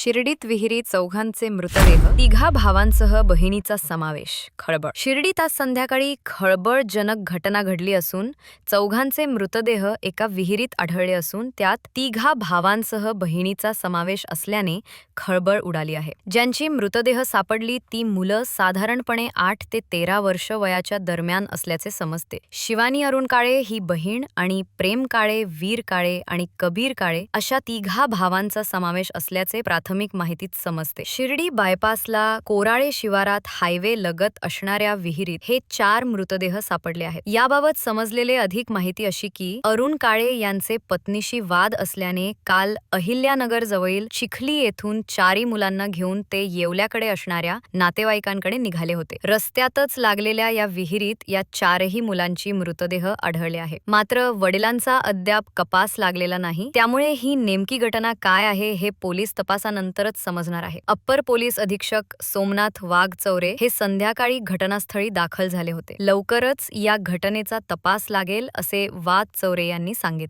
शिर्डीत विहिरीत चौघांचे मृतदेह तिघा भावांसह बहिणीचा समावेश खळबळ. शिर्डीत आज संध्याकाळी खळबळजनक घटना घडली असून चौघांचे मृतदेह एका विहिरीत आढळले असून त्यात तिघा भावांसह बहिणीचा समावेश असल्याने खळबळ उडाली आहे. ज्यांची मृतदेह सापडली ती मुलं साधारणपणे आठ ते तेरा वर्ष वयाच्या दरम्यान असल्याचे समजते. शिवानी अरुण काळे ही बहीण आणि प्रेम काळे वीर काळे आणि कबीर काळे अशा तिघा भावांचा समावेश असल्याचे प्राथमिक प्राथमिक माहितीत समजते. शिर्डी बायपासला कोराळे शिवारात हायवे लगत असणाऱ्या विहिरीत हे चार मृतदेह सापडले आहेत. याबाबत समजलेले अधिक माहिती अशी की अरुण काळे यांचे पत्नीशी वाद असल्याने काल अहिल्यानगर जवळील चिखली येथून चारी मुलांना घेऊन ते येवल्याकडे असणाऱ्या नातेवाईकांकडे निघाले होते. रस्त्यातच लागलेल्या या विहिरीत या चारही मुलांची मृतदेह आढळले आहे मात्र वडिलांचा अद्याप कपास लागलेला नाही. त्यामुळे ही नेमकी घटना काय आहे हे पोलीस नंतरच समजणार आहे. अप्पर पोलीस अधीक्षक सोमनाथ वाघ चौरे हे संध्याकाळी घटनास्थळी दाखल झाले होते. लवकरच या घटनेचा तपास लागेल असे वाघचौरे यांनी सांगितले.